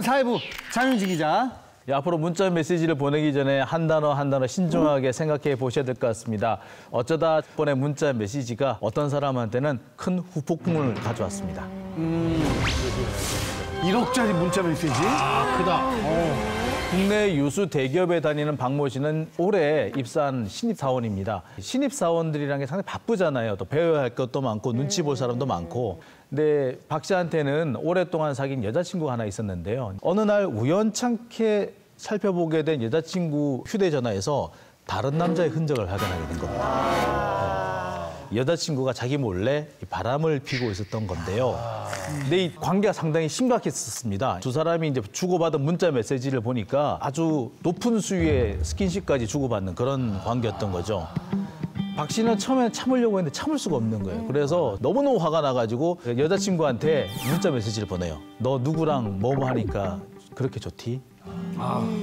사회부 장윤지 기자. 예, 앞으로 문자 메시지를 보내기 전에 한 단어 한 단어 신중하게 생각해 보셔야 될 것 같습니다. 어쩌다 보낸 문자 메시지가 어떤 사람한테는 큰 후폭풍을 가져왔습니다. 1억짜리 문자 메시지. 국내 유수 대기업에 다니는 박모 씨는 올해 입사한 신입사원입니다. 신입사원들이란 게 상당히 바쁘잖아요. 또 배워야 할 것도 많고 눈치 볼 사람도 많고. 근데 박 씨한테는 오랫동안 사귄 여자친구가 하나 있었는데요. 어느 날 우연찮게 살펴보게 된 여자친구 휴대전화에서 다른 남자의 흔적을 발견하게 된 겁니다. 여자친구가 자기 몰래 이 바람을 피고 있었던 건데요. 근데 이 관계가 상당히 심각했었습니다. 두 사람이 이제 주고받은 문자 메시지를 보니까 아주 높은 수위의 스킨십까지 주고받는 그런 관계였던 거죠. 박 씨는 처음에 참으려고 했는데 참을 수가 없는 거예요. 그래서 너무너무 화가 나가지고 여자친구한테 문자 메시지를 보내요. 너 누구랑 뭐뭐 하니까 그렇게 좋디?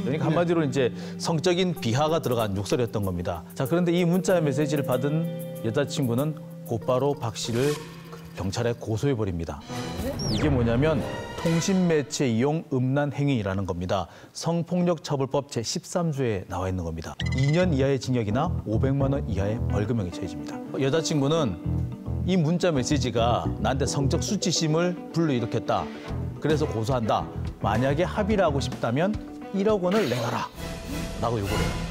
그러니까 한마디로 이제 성적인 비하가 들어간 욕설이었던 겁니다. 자, 그런데 이 문자 메시지를 받은 여자친구는 곧바로 박 씨를 경찰에 고소해 버립니다. 이게 뭐냐면 통신매체 이용 음란 행위라는 겁니다. 성폭력처벌법 제13조에 나와 있는 겁니다. 2년 이하의 징역이나 500만 원 이하의 벌금형이 처해집니다. 여자친구는 이 문자 메시지가 나한테 성적 수치심을 불러일으켰다. 그래서 고소한다. 만약에 합의를 하고 싶다면 1억 원을 내놔라. 라고 요구를 해요.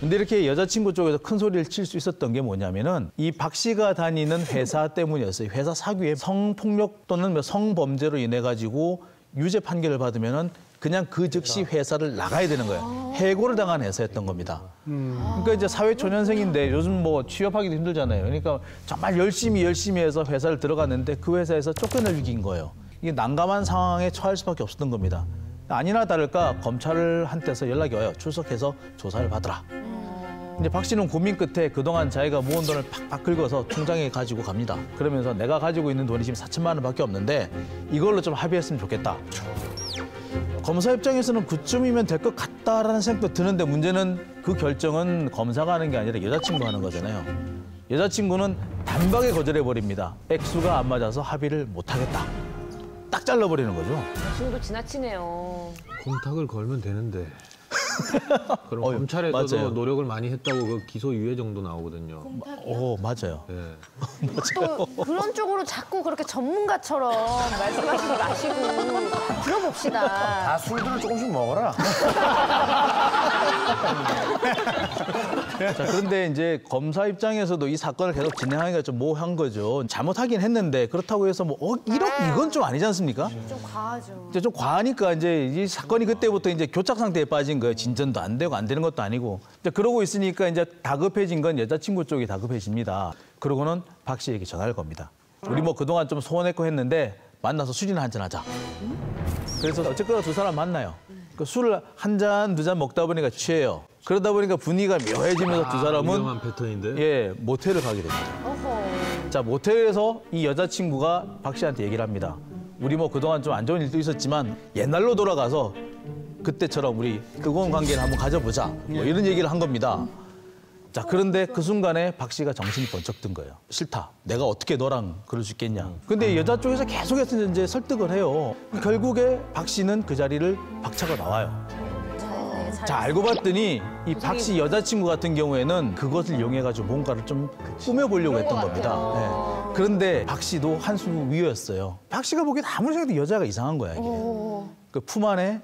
근데 이렇게 여자친구 쪽에서 큰 소리를 칠 수 있었던 게 뭐냐면은 이 박 씨가 다니는 회사 때문이었어요. 회사 사규에 성폭력 또는 뭐 성범죄로 인해 가지고 유죄 판결을 받으면은 그냥 그 즉시 회사를 나가야 되는 거예요. 해고를 당한 회사였던 겁니다. 그러니까 이제 사회 초년생인데 요즘 뭐 취업하기도 힘들잖아요. 그러니까 정말 열심히 열심히 해서 회사를 들어갔는데 그 회사에서 쫓겨날 위기인 거예요. 이게 난감한 상황에 처할 수밖에 없었던 겁니다. 아니나 다를까 검찰한테서 연락이 와요. 출석해서 조사를 받으라. 이제 박 씨는 고민 끝에 그동안 자기가 모은 돈을 팍팍 긁어서 통장에 가지고 갑니다. 그러면서 내가 가지고 있는 돈이 지금 4천만 원밖에 없는데 이걸로 좀 합의했으면 좋겠다. 검사 입장에서는 그쯤이면 될 것 같다라는 생각도 드는데 문제는 그 결정은 검사가 하는 게 아니라 여자친구가 하는 거잖아요. 여자친구는 단박에 거절해 버립니다. 액수가 안 맞아서 합의를 못 하겠다. 딱 잘라버리는 거죠. 지금도 지나치네요. 공탁을 걸면 되는데. 그럼 어휴, 검찰에서도 맞아요. 노력을 많이 했다고 그 기소 유예 정도 나오거든요. 오, 맞아요. 예. 또 그런 쪽으로 자꾸 그렇게 전문가처럼 말씀하시지 마시고 들어봅시다. 아 술들을 조금씩 먹어라. 자, 그런데 이제 검사 입장에서도 이 사건을 계속 진행하기가 좀 모호한 거죠. 잘못하긴 했는데 그렇다고 해서 뭐, 어, 1억 이건 좀 아니지 않습니까? 좀 과하죠. 이제 좀 과하니까 이제 이 사건이 그때부터 이제 교착 상태에 빠진 거예요. 진전도 안 되고 안 되는 것도 아니고. 이제 그러고 있으니까 이제 다급해진 건 여자친구 쪽이 다급해집니다. 그러고는 박 씨에게 전화를 겁니다. 우리 뭐 그동안 좀 소원했고 했는데 만나서 술이나 한잔 하자. 그래서 어쨌거나 두 사람 만나요. 그 술을 한 잔, 두 잔 먹다 보니까 취해요. 그러다 보니까 분위기가 묘해지면서 두 사람은 유명한 패턴인데. 예, 모텔을 가게 됩니다. 어허. 자 모텔에서 이 여자친구가 박 씨한테 얘기를 합니다. 우리 뭐 그동안 좀 안 좋은 일도 있었지만 옛날로 돌아가서 그때처럼 우리 뜨거운 관계를 한번 가져보자. 뭐 이런 얘기를 한 겁니다. 자 그런데 그 순간에 박 씨가 정신이 번쩍 든 거예요. 싫다. 내가 어떻게 너랑 그럴 수 있겠냐. 근데 여자 쪽에서 계속해서 이제 설득을 해요. 결국에 박 씨는 그 자리를 박차고 나와요. 자 알고 봤더니 이 박 씨 여자친구 같은 경우에는 그것을 이용해가지고 뭔가를 좀 꾸며보려고 했던 것 겁니다. 네. 그런데 박 씨도 한수 위였어요. 박 씨가 보기엔 아무리 생각해도 여자가 이상한 거야 이게. 그 품 안에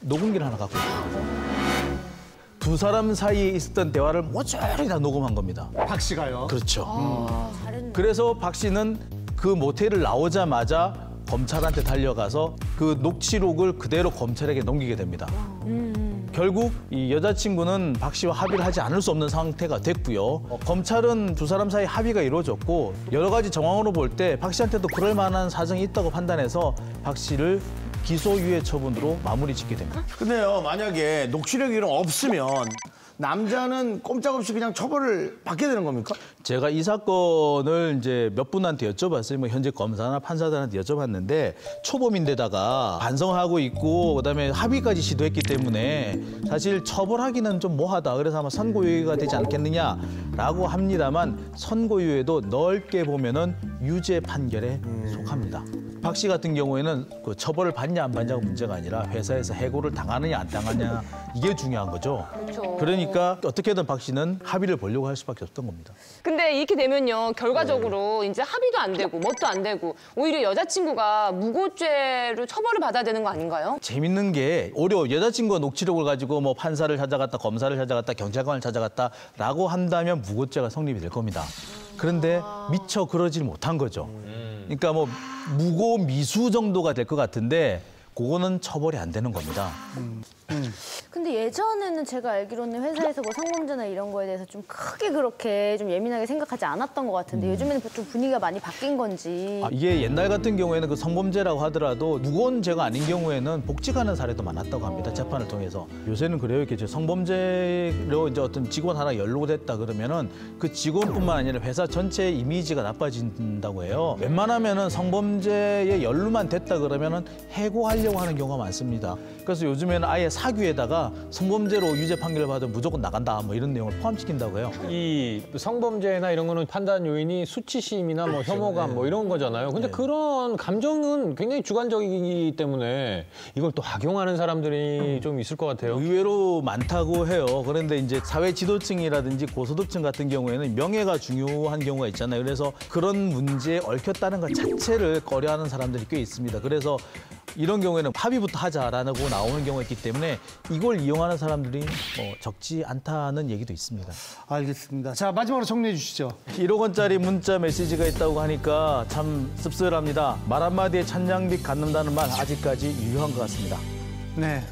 녹음기를 하나 갖고 있어요. 두 사람 사이에 있었던 대화를 모조리 다 녹음한 겁니다. 박 씨가요. 그렇죠. 잘했네. 그래서 박 씨는 그 모텔을 나오자마자 검찰한테 달려가서 그 녹취록을 그대로 검찰에게 넘기게 됩니다. 결국 이 여자친구는 박 씨와 합의를 하지 않을 수 없는 상태가 됐고요. 어, 검찰은 두 사람 사이 합의가 이루어졌고 여러 가지 정황으로 볼 때 박 씨한테도 그럴 만한 사정이 있다고 판단해서 박 씨를 기소유예 처분으로 마무리 짓게 됩니다. 근데요 만약에 녹취력이 이런 거 없으면 남자는 꼼짝없이 그냥 처벌을 받게 되는 겁니까? 제가 이 사건을 이제 몇 분한테 여쭤봤어요. 뭐 현재 검사나 판사들한테 여쭤봤는데 초범인데다가 반성하고 있고 그다음에 합의까지 시도했기 때문에 사실 처벌하기는 좀 뭐하다. 그래서 아마 선고유예가 되지 않겠느냐라고 합니다만 선고유예도 넓게 보면은 유죄 판결에 속합니다. 박 씨 같은 경우에는 그 처벌을 받냐 안 받냐가 문제가 아니라 회사에서 해고를 당하느냐 안 당하냐 이게 중요한 거죠. 그렇죠. 그러니까 어떻게든 박 씨는 합의를 보려고 할 수밖에 없던 겁니다. 근데 이렇게 되면요 결과적으로 이제 합의도 안 되고 뭣도 안 되고 오히려 여자친구가 무고죄로 처벌을 받아야 되는 거 아닌가요? 재밌는 게 오히려 여자친구가 녹취록을 가지고 뭐 판사를 찾아갔다 검사를 찾아갔다 경찰관을 찾아갔다라고 한다면 무고죄가 성립이 될 겁니다. 그런데 미처 그러질 못한 거죠. 그러니까 뭐 무고 미수 정도가 될 것 같은데 그거는 처벌이 안 되는 겁니다. 근데 예전에는 제가 알기로는 회사에서 뭐 성범죄나 이런 거에 대해서 좀 크게 그렇게 좀 예민하게 생각하지 않았던 것 같은데 요즘에는 좀 분위기가 많이 바뀐 건지. 아, 이게 옛날 같은 경우에는 그 성범죄라고 하더라도 무거운 죄가 아닌 경우에는 복직하는 사례도 많았다고 합니다. 재판을 통해서. 요새는 그래요. 이렇게 저 성범죄로 이제 어떤 직원 하나 연루됐다 그러면은 그 직원뿐만 아니라 회사 전체의 이미지가 나빠진다고 해요. 웬만하면은 성범죄에 연루만 됐다 그러면은 해고하려고 하는 경우가 많습니다. 그래서 요즘에는 아예 사규에다가 성범죄로 유죄 판결을 받으면 무조건 나간다 뭐 이런 내용을 포함시킨다고 해요. 이 성범죄나 이런 거는 판단 요인이 수치심이나 뭐 혐오감 뭐 이런 거잖아요. 근데 그런 감정은 굉장히 주관적이기 때문에 이걸 또 악용하는 사람들이 좀 있을 것 같아요. 의외로 많다고 해요. 그런데 이제 사회 지도층이라든지 고소득층 같은 경우에는 명예가 중요한 경우가 있잖아요. 그래서 그런 문제에 얽혔다는 것 자체를 꺼려하는 사람들이 꽤 있습니다. 그래서 이런 경우에는 합의부터 하자라고 나오는 경우가 있기 때문에 이걸 이용하는 사람들이 뭐 적지 않다는 얘기도 있습니다. 알겠습니다. 자, 마지막으로 정리해 주시죠. 1억 원짜리 문자 메시지가 있다고 하니까 참 씁쓸합니다. 말 한마디에 천냥빚 갖는다는 말 아직까지 유효한 것 같습니다. 네.